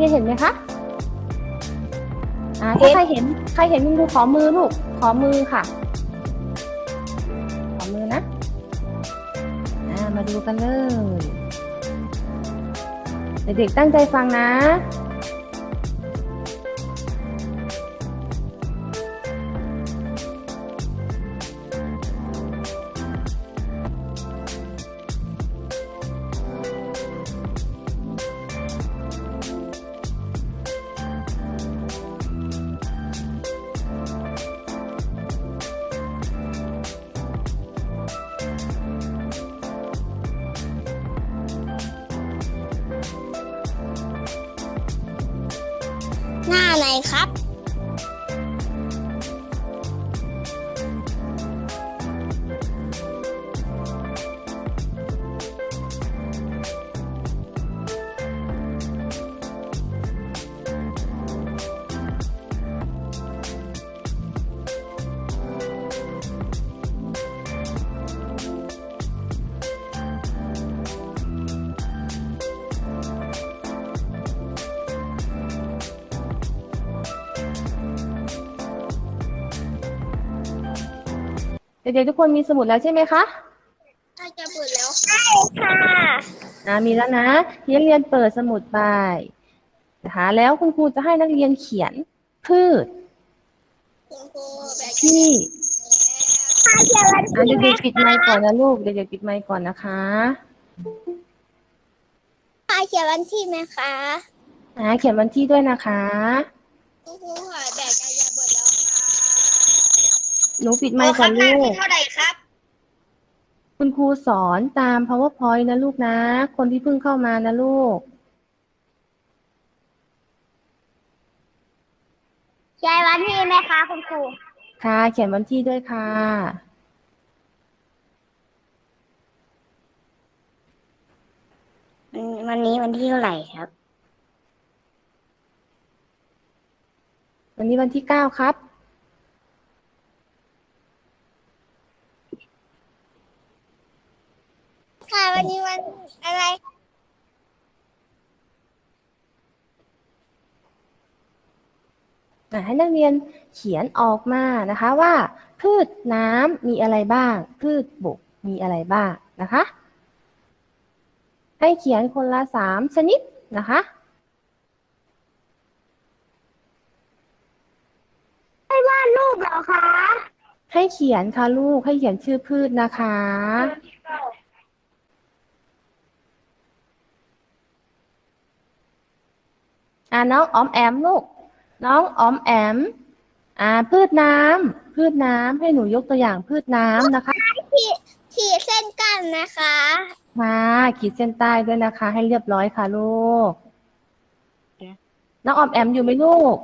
นักเรียนเห็นไหมคะอ่าถ้าใครเห็นใครเห็นคุณครูขอมือลูกขอมือค่ะ ขอมือนะอ่ามาดูกันเลยเด็กๆตั้งใจฟังนะ หน้าไหนครับ เด็กๆทุกคนมีสมุดแล้วใช่ไหมคะถ้าจะเปิดแล้วใช่ค่ะอ่ามีแล้วนะนักเรียนเปิดสมุดไปนะคะแล้วคุณครูจะให้นักเรียนเขียนพืชคุณครูแบบที่ถ้าเขียนวันอ่าที่เด็กๆปิดไมค์ก่อนนะลูกเด็กๆปิดไมค์ก่อนนะคะถ้าเขียนวันที่ไหมคะอ่าเขียนวันที่ด้วยนะคะคุณครูค่ะแบบจะจะเปิดแล้วค่ะ หนูปิดไมค์ก่อนลูก เท่าไหร่ครับ คุณครูสอนตาม powerpoint นะลูกนะ คนที่เพิ่งเข้ามานะลูก ใช่วันที่ไหมคะคุณครู ค่ะ เขียนวันที่ด้วยค่ะ วันนี้วันที่เท่าไหร่ครับ วันนี้วันที่เก้าครับ ค่ะ วันนี้วันอะไรอะให้นักเรียนเขียนออกมานะคะว่า พืชน้ำมีอะไรบ้าง พืชบกมีอะไรบ้างนะคะ ให้เขียนคนละสามชนิดนะคะวาดรูปเหรอคะ ให้เขียนค่ะลูกให้เขียนชื่อพืชนะคะ อ่าน้องออมแอมลูก น้องออมแอม อ่า พืชน้ำพืชน้ำให้หนูยกตัวอย่างพืชน้ำนะคะขีดเส้นกันนะคะค่ะขีดเส้นใต้ด้วยนะคะ ให้เรียบร้อยค่ะลูก น้องออมแอมอยู่ไหมลูก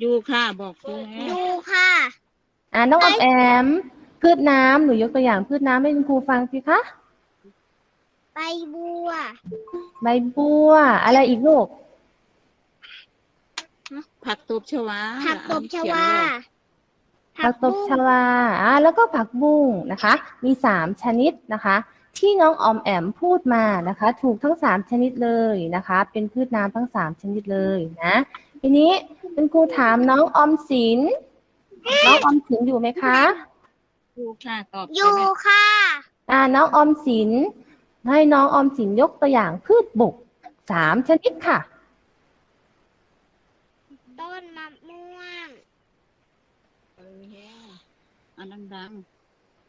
อยู่ค่ะ บอกครูแล้วดูค่ะ อ่าน้องออมแอม พืชน้ำหนูยกตัวอย่างพืชน้ำให้คุณครูฟังสิคะใบบัว ใบบัว อะไรอีกลูก ผักตบชวาผักตบชวาผักตบชวาอ่าแล้วก็ผักบุ้งนะคะ มีสามชนิดนะคะ ที่น้องออมแอมพูดมานะคะ ถูกทั้งสามชนิดเลยนะคะ เป็นพืชน้ำทั้งสามชนิดเลยนะ ทีนี้คุณครูถามน้องออมสินน้องออมสินอยู่ไหมคะอยู่ค่ะตอบอยู่ค่ะ อ่าน้องออมสินให้น้องออมสินยกตัวอย่างพืชบกสามชนิดค่ะ ต้นมะม่วง เออแห้งอันดัง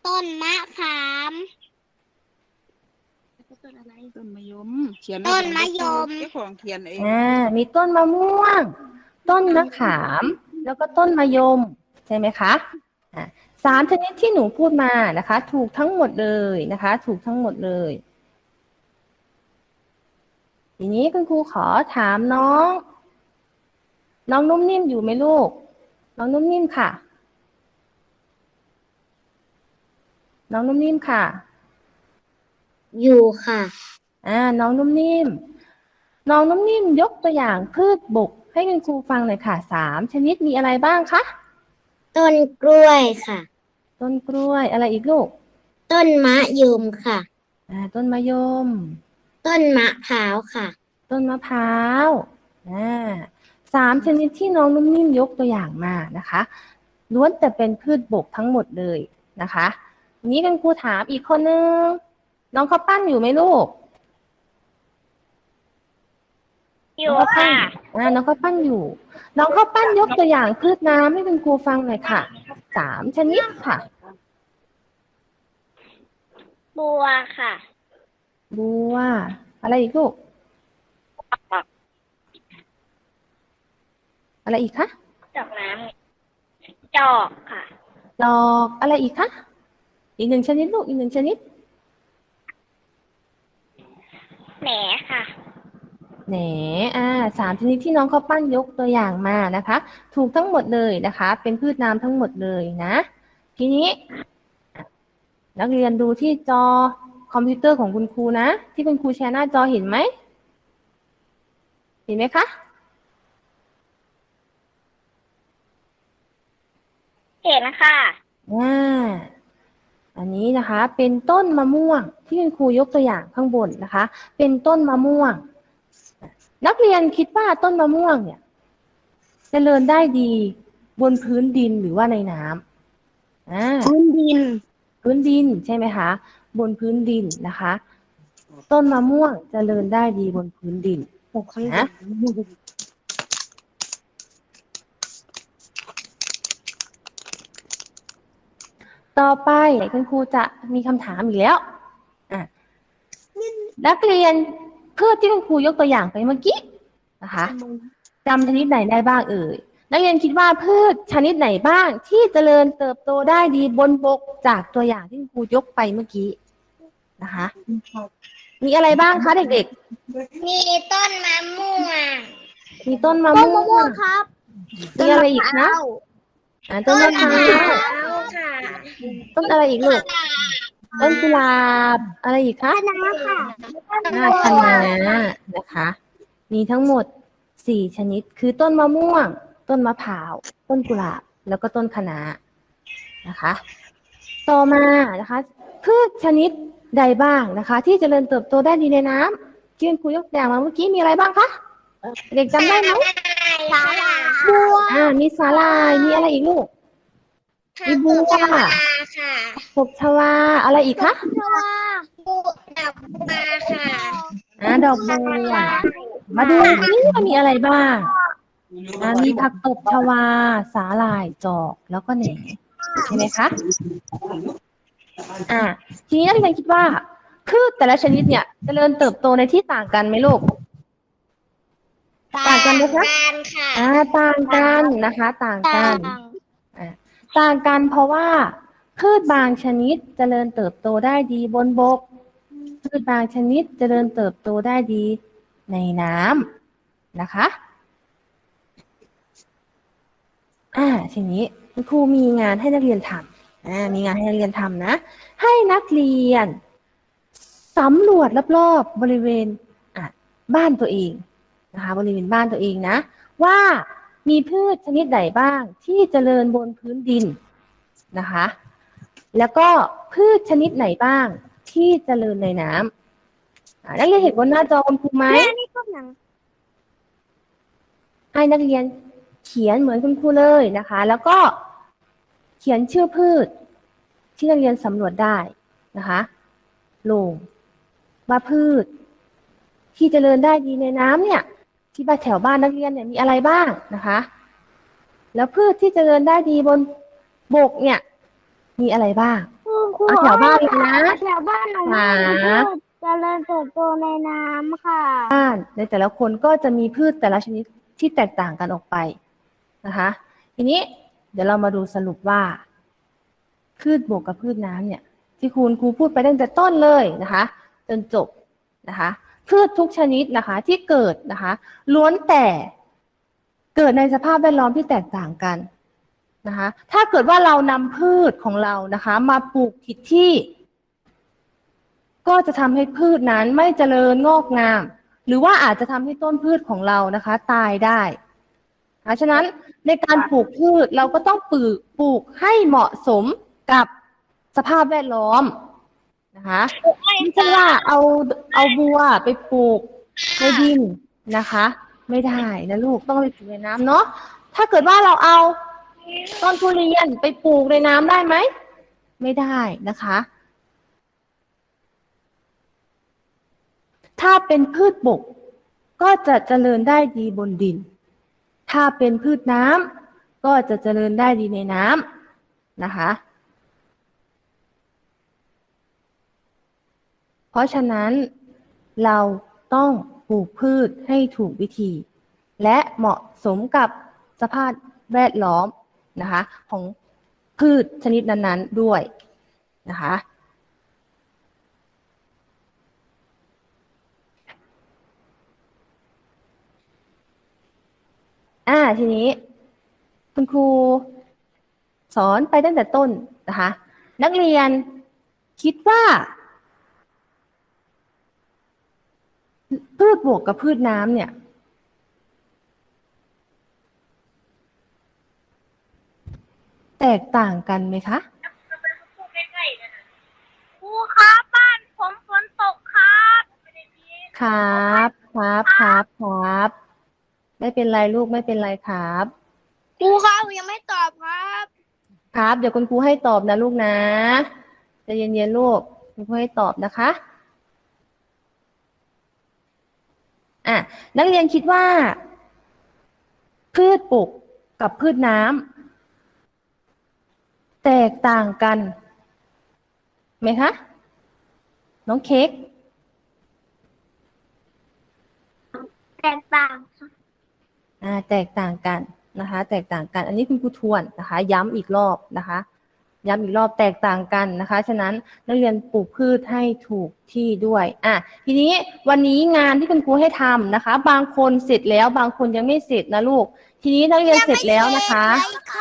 ต้นมะขาม ๆต้นอะไรต้นมะยม เขียนต้นมะยม เจ้าของเขียนเองอ่ามีต้นมะม่วง ต้นมะขาม แล้วก็ต้นมะยม ใช่ไหมคะอ่าสามชนิดที่หนูพูดมานะคะ ถูกทั้งหมดเลยนะคะ ถูกทั้งหมดเลย ทีนี้คุณครูขอถามน้อง น้องนุ่มนิ่มอยู่ไหมลูก น้องนุ่มนิ่มค่ะ น้องนุ่มนิ่มค่ะ อยู่ค่ะ อ่า น้องนุ่มนิ่ม น้องนุ่มนิ่มยกตัวอย่างพืชบกให้คุณครูฟังหน่อยค่ะสามชนิดมีอะไรบ้างคะ ต้นกล้วยค่ะ ต้นกล้วยอะไรอีกลูก ต้นมะยมค่ะ อ่า ต้นมะยม ต้นมะพร้าวค่ะ ต้นมะพร้าว อ่า สามชนิดที่น้องนุ่มนิ่มยกตัวอย่างมานะคะล้วนแต่เป็นพืชบกทั้งหมดเลยนะคะทีนี้กันครูถามอีกคนนึงน้องข้าวปั้นอยู่ไหมลูก อยู่น้องข้าวปั้นอ่าน้องข้าวปั้นอยู่ น้องข้าวปั้นยกตัวอย่างพืชน้ำให้คุณครูฟังหน่อยค่ะสามชนิดค่ะ บัวค่ะ บัว อะไรอีกลูก อะไรอีกคะดอกน้ำจอกค่ะ ดอกอะไรอีกคะ อีกหนึ่งชนิดลูกอีกหนึ่งชนิด แหนค่ะ แหนอ่าสามชนิดที่น้องเขาปั้นยกตัวอย่างมานะคะ ถูกทั้งหมดเลยนะคะ เป็นพืชน้ำทั้งหมดเลยนะ ทีนี้ นักเรียนดูที่จอคอมพิวเตอร์ของคุณครูนะ ที่คุณครูแชร์หน้าจอเห็นไหม เห็นไหมคะ เห็นค่ะ อ่า อันนี้นะคะ เป็นต้นมะม่วงที่คุณครูยกตัวอย่างข้างบนนะคะ เป็นต้นมะม่วง นักเรียนคิดว่าต้นมะม่วงเนี่ยจเจริญได้ดีบนพื้นดินหรือว่าในน้ำอ่าพื้นดิน พื้นดินใช่ไหมคะ บนพื้นดินนะคะ ต้นมะม่วงจเจริญได้ดีบนพื้นดินนะ ต่อไปคุณครูจะมีคำถามอีกแล้วอะนักเรียนพืชที่คุณครูยกตัวอย่างไปเมื่อกี้นะคะจำชนิดไหนได้บ้างเอ่ยนักเรียนคิดว่าพืชชนิดไหนบ้าง ที่เจริญเติบโตได้ดีบนบกจากตัวอย่างที่คุณครูยกไปเมื่อกี้นะคะ มีอะไรบ้างคะเด็กมีต้นมะม่วงๆมีต้นมะม่วงครับ มีอะไรอีกนะ อ่าต้นมะพร้าวค่ะต้นอะไรอีกลูกต้นกุหลาบอะไรอีกคะคณะค่ะอ่าคะน้านะคะ มีทั้งหมดสี่ชนิด คือต้นมะม่วง ต้นมะพร้าว ต้นกุหลาบ แล้วก็ต้นคะน้านะคะ ต่อมานะคะพืชชนิดใดบ้างนะคะ ที่เจริญเติบโตได้ดีในน้ำเที่คุณครูยกตัวอย่างมาเมื่อกี้มีอะไรบ้างคะเด็กจำได้ไหม สาลาบัวอ่า มีสาลายมีอะไรอีกลูก มีบัว ค่ะศพชวา อะไรอีกคะบัวบัวดอกบัวค่ะอ่าดอกบัวมาดูนี่ว่ามีอะไรบ้างอ่ามีผักตบชวา สาหร่ายจอกแล้วก็แหนใช่ไหมคะอ่าทีนี้นักเรียนคิดว่าพืชแต่ละชนิดเนี่ยจเจริญเติบโตในที่ต่างกันไหมลูก ต่างกันไหมคะต่างค่ะอ่าต่างกันนะคะ ต่างกันต่างกันเพราะว่าพืชบางชนิดเจริญเติบโตได้ดีบนบก พืชบางชนิดเจริญเติบโตได้ดีในน้ำนะคะ อ่า ทีนี้คุณครูมีงานให้นักเรียนทำอ่า มีงานให้นักเรียนทำนะ ให้นักเรียนสำรวจรอบๆบริเวณอะบ้านตัวเอง นะคะบริเวณบ้านตัวเองนะ ว่ามีพืชชนิดใดบ้างที่เจริญบนพื้นดินนะคะ แล้วก็พืชชนิดไหนบ้างที่เจริญในน้ำอะนักเรียนเห็นบนหน้าจอคุณครูไหมให้นักเรียนเขียนเหมือนคุณครูเลยนะคะ แล้วก็เขียนชื่อพืชที่นักเรียนสำรวจได้นะคะลงว่าพืช ที่เจริญได้ดีในน้ำเนี่ย ที่บ้านแถวบ้านนักเรียนเนี่ยมีอะไรบ้างนะคะ แล้วพืชที่เจริญได้ดีบนบกเนี่ย มีอะไรบ้างเอาแถวบ้านเลยนะแถวบ้านหนูหาเจริญเติบโตในน้ำค่ะบ้านในแต่ละคนก็จะมีพืชแต่ละชนิดที่แตกต่างกันออกไปนะคะ ทีนี้เดี๋ยวเรามาดูสรุปว่า พืชบกกับพืชน้ำเนี่ย ที่คุณครูพูดไปตั้งแต่ต้นเลยนะคะ จนจบนะคะ พืชทุกชนิดนะคะที่เกิดนะคะล้วนแต่เกิดในสภาพแวดล้อมที่แตกต่างกันนะคะถ้าเกิดว่าเรานำพืชของเรานะคะมาปลูกผิดที่ ก็จะทำให้พืชนั้นไม่เจริญงอกงาม หรือว่าอาจจะทำให้ต้นพืชของเรานะคะ ตายได้เพราะฉะนั้นในการปลูกพืชเราก็ต้องปลูกปลูกให้เหมาะสมกับสภาพแวดล้อม นะคะไม่ใช่ว่าเอาเอาบัวไปปลูกในดินนะคะ ไม่ได้นะลูกต้องไปปลูกในน้ำเนาะถ้าเกิดว่าเราเอาต้นทุเรียนไปปลูกในน้ำได้ไหม ไม่ได้นะคะ ถ้าเป็นพืชบกก็จะเจริญได้ดีบนดิน ถ้าเป็นพืชน้ำก็จะเจริญได้ดีในน้ำนะคะ เพ ราะฉะนั้นเราต้องปลูกพืชให้ถูกวิธี และเหมาะสมกับสภาพแวดล้อมนะคะของพืชชนิดนั้นๆด้วยนะคะอ่าทีนี้คุณครูสอนไปตั้งแต่ต้นนะคะ นักเรียนคิดว่า พืชบวกกับพืชน้ำเนี่ย แตกต่างกันไหมคะครูครับบ้านผมฝนตกครับครับ ครับครับครับ ไม่เป็นไรลูกไม่เป็นไรครับ ครูครับยังไม่ตอบครับ ครับ เดี๋ยวคุณครูให้ตอบนะลูกนะใจะเย็นๆลูกคุณครูให้ตอบนะคะ อะนักเรียนคิดว่า พืชปลูกกับพืชน้ำแตกต่างกันไหมคะ น้องเค้กแตกต่างอ่าแตกต่างกันนะคะ แตกต่างกัน อันนี้คุณครูทวนนะคะ ย้ำอีกรอบนะคะ ย้ำอีกรอบแตกต่างกันนะคะ ฉะนั้นนักเรียนปลูกพืชให้ถูกที่ด้วย อะ ทีนี้วันนี้งานที่คุณครูให้ทำนะคะ บางคนเสร็จแล้ว บางคนยังไม่เสร็จนะลูก ทีนี้นักเรียนเสร็จแล้วนะคะ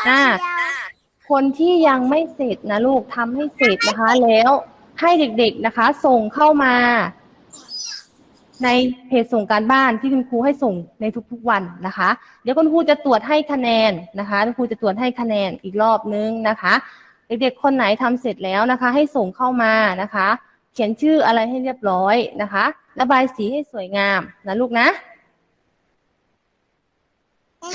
อ่าคนที่ยังไม่เสร็จนะลูกทำให้เสร็จนะคะ แล้วให้เด็กๆนะคะ ส่งเข้ามา ในเพจส่งการบ้านที่คุณครูให้ส่งในทุกๆวันนะคะ เดี๋ยวคุณครูจะตรวจให้คะแนนนะคะ คุณครูจะตรวจให้คะแนนอีกรอบนึงนะคะ เด็กๆคนไหนทำเสร็จแล้วนะคะ ให้ส่งเข้ามานะคะ เขียนชื่ออะไรให้เรียบร้อยนะคะ ระบายสีให้สวยงามนะลูกนะ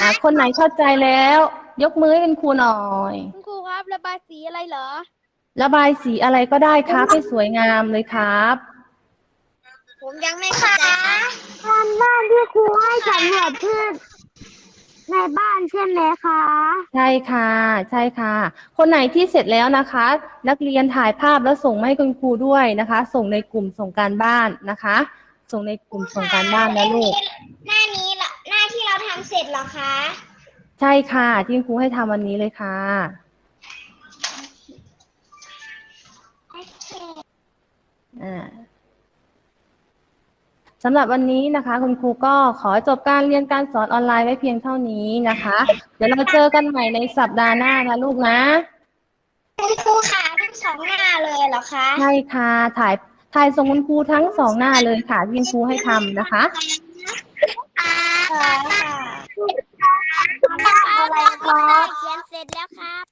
อะคนไหนเข้าใจแล้ว ยกมือให้คุณครูหน่อยคุณครูครับ ระบายสีอะไรเหรอ ระบายสีอะไรก็ได้ครับให้สวยงามเลยครับ ผมยังไม่เข้าใจการบ้านที่ครูให้สำรวจพืช ในบ้านใช่ไหมคะ ใช่ค่ะ ใช่ค่ะ คนไหนที่เสร็จแล้วนะคะ นักเรียนถ่ายภาพแล้วส่งมาให้คุณครูด้วยนะคะ ส่งในกลุ่มส่งการบ้านนะคะ ส่งในกลุ่มส่งการบ้านนะลูกหน้านี้ละหน้าที่เราทำเสร็จเหรอคะ ใช่ค่ะ ที่คุณครูให้ทำวันนี้เลยค่ะอ่า สำหรับวันนี้นะคะ คุณครูก็ขอจบการเรียนการสอนออนไลน์ไว้เพียงเท่านี้นะคะ เดี๋ยวเราเจอกันใหม่ในสัปดาห์หน้านะลูกนะคุณครูขาทั้งสองหน้าเลยเหรอคะใช่ค่ะถ่ายถ่ายส่งคุณครูทั้งสองหน้าเลยค่ะที่คุณครูให้ทำนะคะค่ะอะไรครับเขียนเสร็จแล้วครับ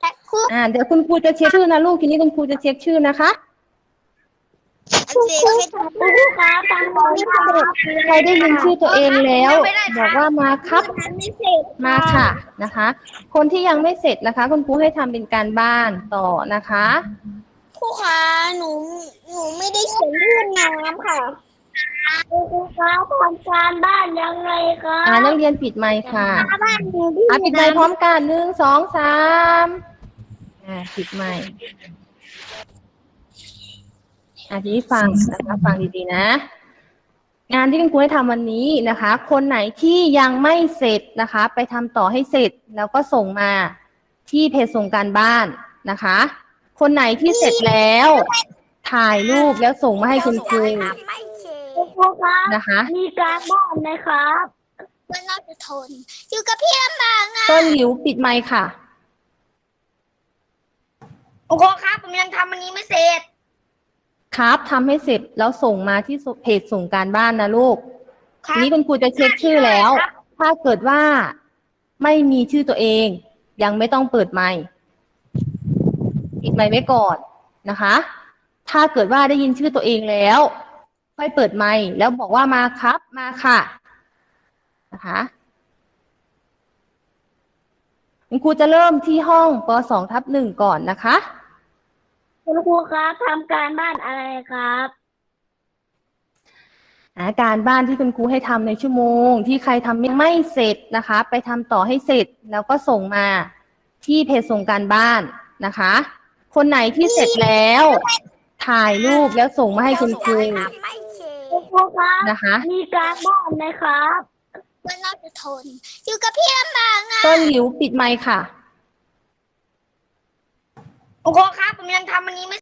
แต่ครู อ่าเดี๋ยวคุณครูจะเช็คชื่อนะลูกทีนี้คุณครูจะเช็คชื่อนะคะ ครูครูครูครับทำไม่เสร็จใครได้ยินชื่อตัวเองแล้ว บอกว่ามาครับทำไม่เสร็จมาค่ะนะคะ คนที่ยังไม่เสร็จนะคะ คุณครูให้ทำเป็นการบ้านต่อนะคะ ครูคะหนูหนูไม่ได้เขียนพืชน้ำค่ะครูครับทำการบ้านยังไงคะอ่านักเรียนปิดไมค์ค่ะ บ้านหนูอะปิดไมค์พร้อมกันหนึ่งสองสามอ่าปิดไมค์ อ่าทีนี้ฟังนะคะฟังดีๆนะ งานที่คุณครูให้ทำวันนี้นะคะ คนไหนที่ยังไม่เสร็จนะคะ ไปทำต่อให้เสร็จแล้วก็ส่งมาที่เพจส่งการบ้านนะคะ คนไหนที่เสร็จแล้ว ถ่ายรูปแล้วส่งมาให้คุณครูไม่เขียครูครับนะคะ มีการบ้านไหมครับเมื่อเราจะทน อยู่กับพี่ลำบากนะต้นหลิวปิดไมค์ค่ะครูครับ ผมยังทำอันนี้ไม่เสร็จ ครับทำให้เสร็จแล้วส่งมาที่เพจส่งการบ้านนะลูกครับทีนี้คุณครูจะเช็คชื่อแล้ว ถ้าเกิดว่าไม่มีชื่อตัวเอง ยังไม่ต้องเปิดไมค์ปิดไมค์ไว้ก่อนนะคะ ถ้าเกิดว่าได้ยินชื่อตัวเองแล้ว ค่อยเปิดไมค์แล้วบอกว่ามาครับมาค่ะนะคะ คุณครูจะเริ่มที่ห้องป .2 ทับหนึ่งก่อนนะคะ คุณครูครับทำการบ้านอะไรครับอาการบ้านที่คุณครูให้ทำในชั่วโมง ที่ใครทำไม่เสร็จนะคะ ไปทำต่อให้เสร็จแล้วก็ส่งมาที่เพจส่งการบ้านนะคะ คนไหนที่เสร็จแล้ว ถ่ายรูปแล้วส่งมาให้คุณครูทำไม่เสร็คุณจครูครับ นะคะ มีการบ้านไหมครับว่าเราจะทน อยู่กับพี่ลำบากนะต้นหลิวปิดไมค์ค่ะ คุณคครับผมยังทำอันนี้ไม่